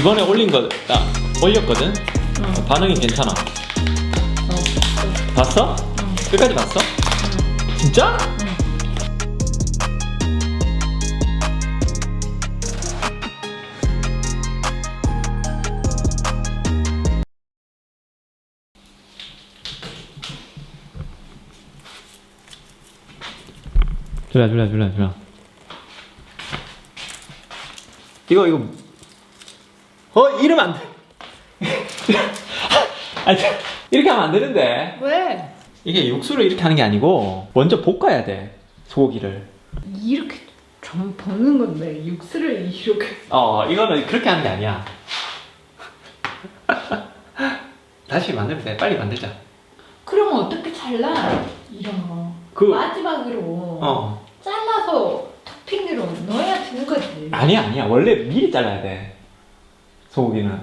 이번에 올린 거 나 올렸거든. 응. 반응이 괜찮아. 어. 봤어? 응. 끝까지 봤어? 응. 진짜? 응. 줄라 줄라 줄라 줄라. 이거 이거 어 이러면 안 돼. 아니 이렇게 하면 안 되는데. 왜? 이게 육수를 이렇게 하는 게 아니고 먼저 볶아야 돼 소고기를. 이렇게 좀 볶는 건데 육수를 이렇게 어 이거는 그렇게 하는 게 아니야. 다시 만들면 돼. 빨리 만들자. 그러면 어떻게 잘라? 이런 거 그- 마지막으로 어 잘라서 토핑으로 넣어야 되는 거지 아니야 아니야 원래 미리 잘라야 돼 소고기는. 해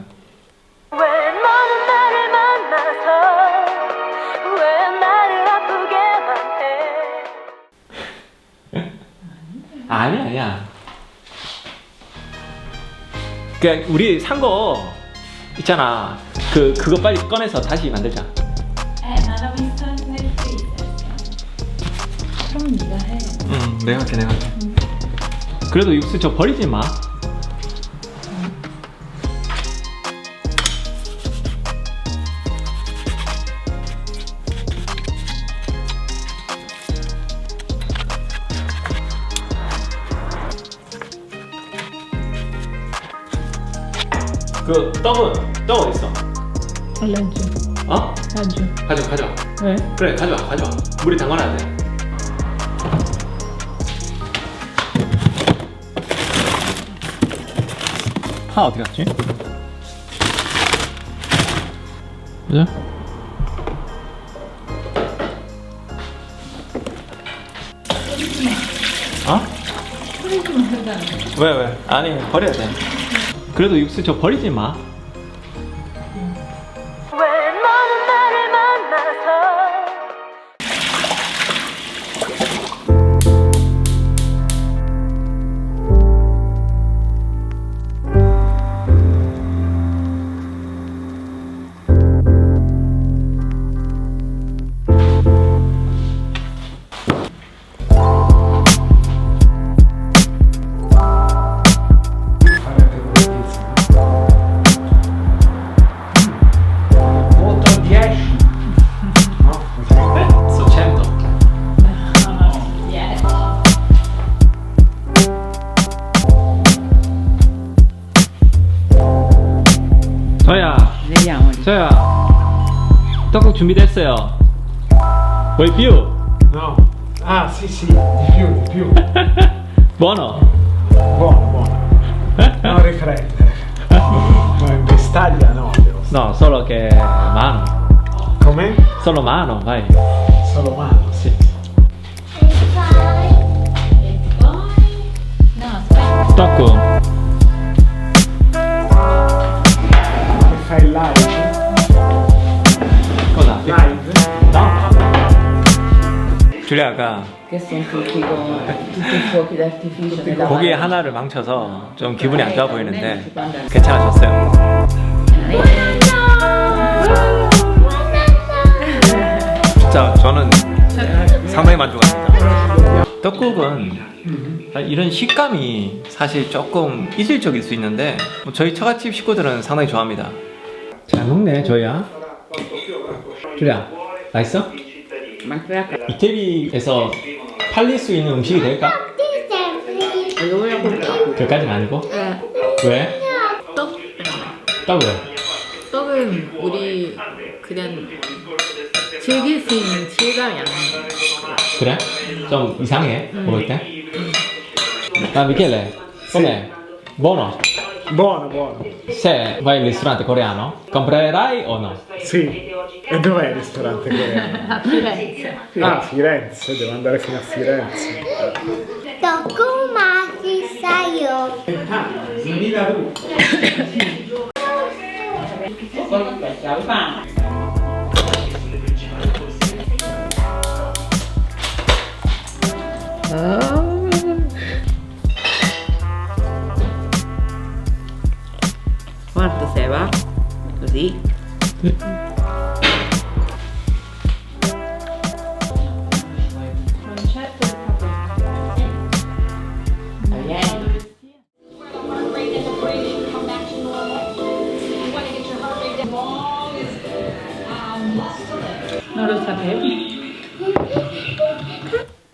아니야 아니야. 그 우리 산 거 있잖아. 그 그거 빨리 꺼내서 다시 만들자. 에 넷플릭스 그럼 네가 해 응 내가 할게 내가 할게. 그래도 육수 저 버리지 마. 그 떡은 떡 어디 있어? 알려줘 어? 알려줘 가져와 가져와. 왜? 그래 가져와 가져와. 물에 담가놔야 돼. 파 어디 갔지? 보자. 어? 왜 왜? 아니 버려야 돼. 그래도 육수 저 버리지 마. 준비됐어요. 왜 뷰? no. Ah, sì, sì, di più, di più. 뭐너? Buono, buono. Non riprendere. Ma in vestaglia no, devo No, solo che mano. Com'è? Solo mano, vai. Solo mano, sì. e poi no aspetta 떡국. Che fai il live? 줄리아가 che sono tutti con tutti i fuochi d'artificio nella 고기 mano. 하나를 망쳐서 좀 기분이 안 좋아 보이는데 괜찮아졌어요. 진짜 저는 상당히 만족합니다. 떡국은 이런 식감이 사실 조금 이질적일 수 있는데 뭐 저희 처갓집 식구들은 상당히 좋아합니다. 잘 먹네 저희야. 줄리아 맛있어? 이태리에서 팔릴 수 있는 음식이 될까? 그까지는 아니고? 왜? 떡 떡 왜? 떡은 우리 그냥 즐길 수 있는 질감이 안 나요. 그래? 좀 이상해 먹을 때? 아 미켈레 come? Buono? Buono, buono. Se vai al ristorante coreano comprerai o no? Sì. E dov'è il ristorante coreano? A Firenze. Ah, Firenze, devo andare fino a Firenze. Tocco saio.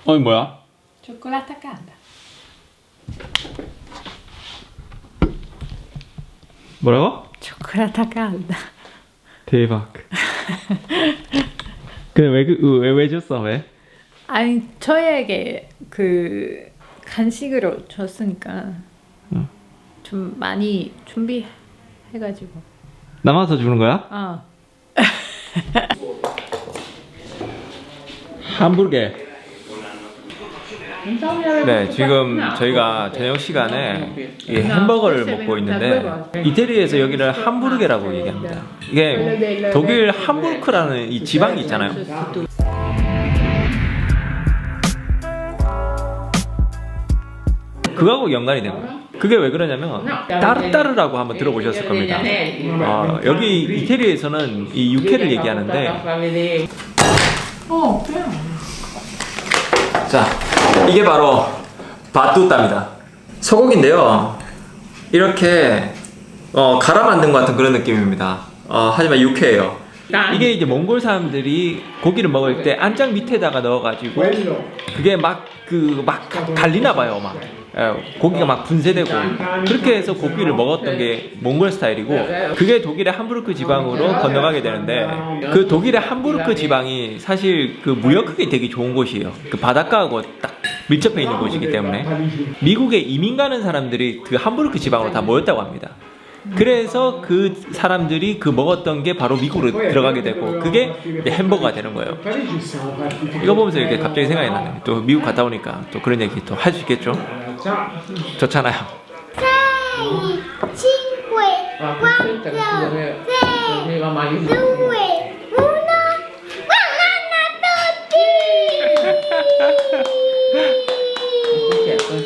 어 이 뭐야? Cioccolata calda. 뭐라고? Cioccolata calda. 대박. 근데 왜왜 왜 줬어 왜? 아니 저에게 그 간식으로 줬으니까 응. 좀 많이 준비해가지고. 남아서 주는 거야? 어. 함부르게. 네, 지금 저희가 저녁 시간에 이 햄버거를 먹고 있는데 이태리에서 여기를 함부르게라고 얘기합니다. 이게 독일 함부르크라는 이 지방이 있잖아요. 그거하고 연관이 된 거예요. 그게 왜 그러냐면 따르따르라고 한번 들어보셨을 겁니다. 어, 여기 이태리에서는 이 육회를 얘기하는데 자, 이게 바로 바뚜따입니다. 소고기인데요. 이렇게 어, 갈아 만든 것 같은 그런 느낌입니다. 어, 하지만 육회예요. 이게 이제 몽골 사람들이 고기를 먹을 때 안장 밑에다가 넣어가지고 그게 막 그 막 달리나 봐요, 막 예, 고기가 막 분쇄되고 그렇게 해서 고기를 먹었던 게 몽골 스타일이고 그게 독일의 함부르크 지방으로 건너가게 되는데 그 독일의 함부르크 지방이 사실 그 무역하기 되게 좋은 곳이에요. 그 바닷가하고 딱 밀접해 있는 곳이기 때문에 미국에 이민 가는 사람들이 그 함부르크 지방으로 다 모였다고 합니다. 그래서 그 사람들이 그 먹었던 게 바로 미국으로 들어가게 되고 그게 이제 햄버거가 되는 거예요. 이거 보면서 이렇게 갑자기 생각이 나네. 또 미국 갔다 오니까 또 그런 얘기 또 할 수 있겠죠? 좋잖아요. sei, cinque, quattro, tre, due, uno.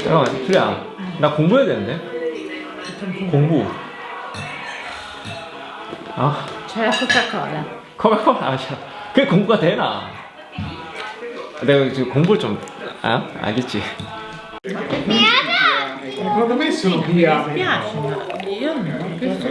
잠깐만, 수야. 나 공부해야 되는데? 공부. 아, C'è la Coca-Cola. 코카콜라. 아, 자, 그게 공부가 되나? 내가 지금 공부를 좀, 아, 알겠지. Secondo me sono più piace, ma io non questo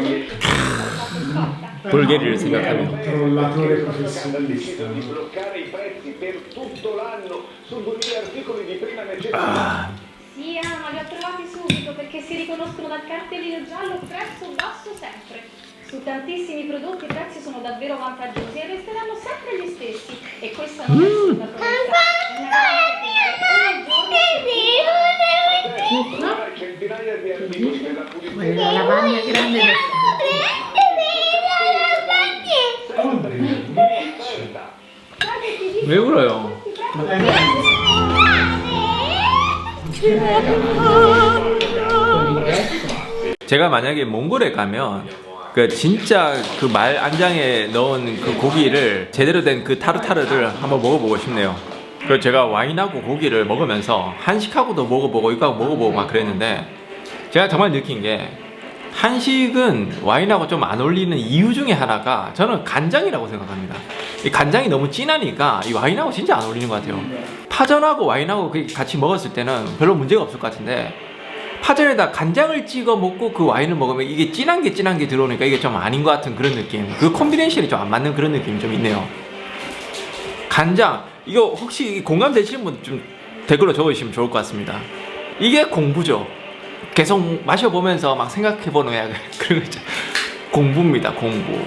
볼게리를 생각하면. controllatore professionalista. bloccare i prezzi per tutto l'anno su 2000 articoli di prima necessità. Sì, Ama, li ho trovati subito perché si riconoscono dal cartellino giallo prezzo basso sempre. Su tantissimi prodotti i prezzi sono davvero vantaggiosi e resteranno sempre gli stessi. E questa non è solo una promessa. Centinaia di articoli della pulizia. La lavagna grande. Ve 제가 만약에 몽골에 가면 그 진짜 그 말 안장에 넣은 그 고기를 제대로 된 그 타르타르를 한번 먹어보고 싶네요. 그래서 제가 와인하고 고기를 먹으면서 한식하고도 먹어보고 이거하고 먹어보고 막 그랬는데 제가 정말 느낀 게 한식은 와인하고 좀 안 어울리는 이유 중에 하나가 저는 간장이라고 생각합니다. 이 간장이 너무 진하니까 이 와인하고 진짜 안 어울리는 것 같아요. 파전하고 와인하고 그 같이 먹었을 때는 별로 문제가 없을 것 같은데 파전에다 간장을 찍어 먹고 그 와인을 먹으면 이게 진한 게 진한 게 들어오니까 이게 좀 아닌 것 같은 그런 느낌. 그 콤비네이션이 좀 안 맞는 그런 느낌이 좀 있네요. 간장 이거 혹시 공감되시는 분 좀 댓글로 적어주시면 좋을 것 같습니다. 이게 공부죠. 계속 마셔보면서 막 생각해보는 그런 거 있죠. 공부입니다. 공부.